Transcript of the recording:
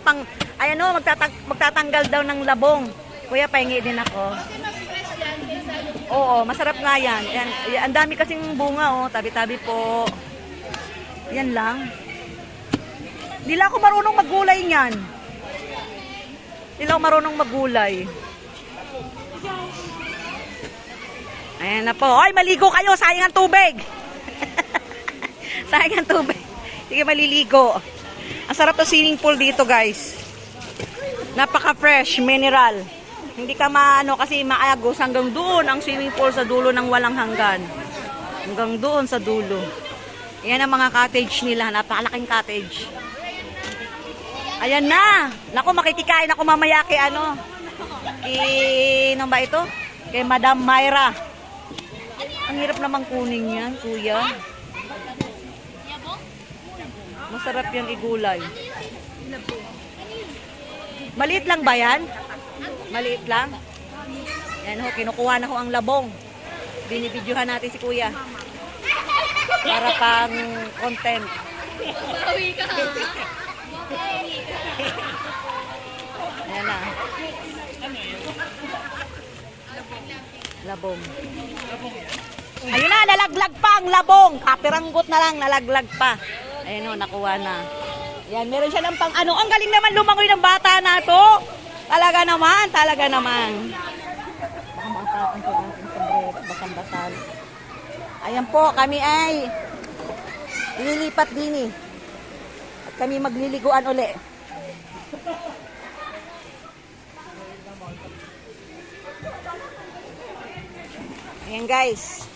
pang, ay ano, magtatang, magtatanggal daw ng labong. Kuya, pahingi din ako. Oo, masarap nga yan. yan. yan, Ang dami kasing bunga, oh. Tabi-tabi po. Yan lang. Di lang ako marunong maggulay niyan. Di lang ako marunong maggulay. Ayan na po. Ay, maligo kayo. Sayang ang tubig. Sayang ang tubig. Sige, maliligo. Ang sarap ng swimming pool dito, guys. Napaka-fresh, mineral. Hindi ka maano kasi maagos hanggang doon ang swimming pool sa dulo ng walang hanggan. Hanggang doon sa dulo. Ayan ang mga cottage nila. Napakalaking cottage. Ayan na. Naku, makikikain ako mamaya kay ano. Kay, ano ba ito? Kay Madam Myra. Ang hirap namang kunin yan, kuya. Masarap yan igulay. Maliit lang ba yan? Maliit lang? Yan ho, kinukuha na ho ang labong. Binibidyohan natin si kuya. Para pang content. Ayan na. Labong. Ayun na, nalaglag pa ang labong. Kapiranggot na lang, nalaglag pa. Ayun o, nakuha na. Yan, meron siya ng pang ano. Ang galing naman lumangoy ng bata na to. Talaga naman, talaga naman. Baka makatakan po ang sombrero, basang-basal. Ayan po, kami ay lilipat din eh. At kami magliliguan uli. Ayan guys.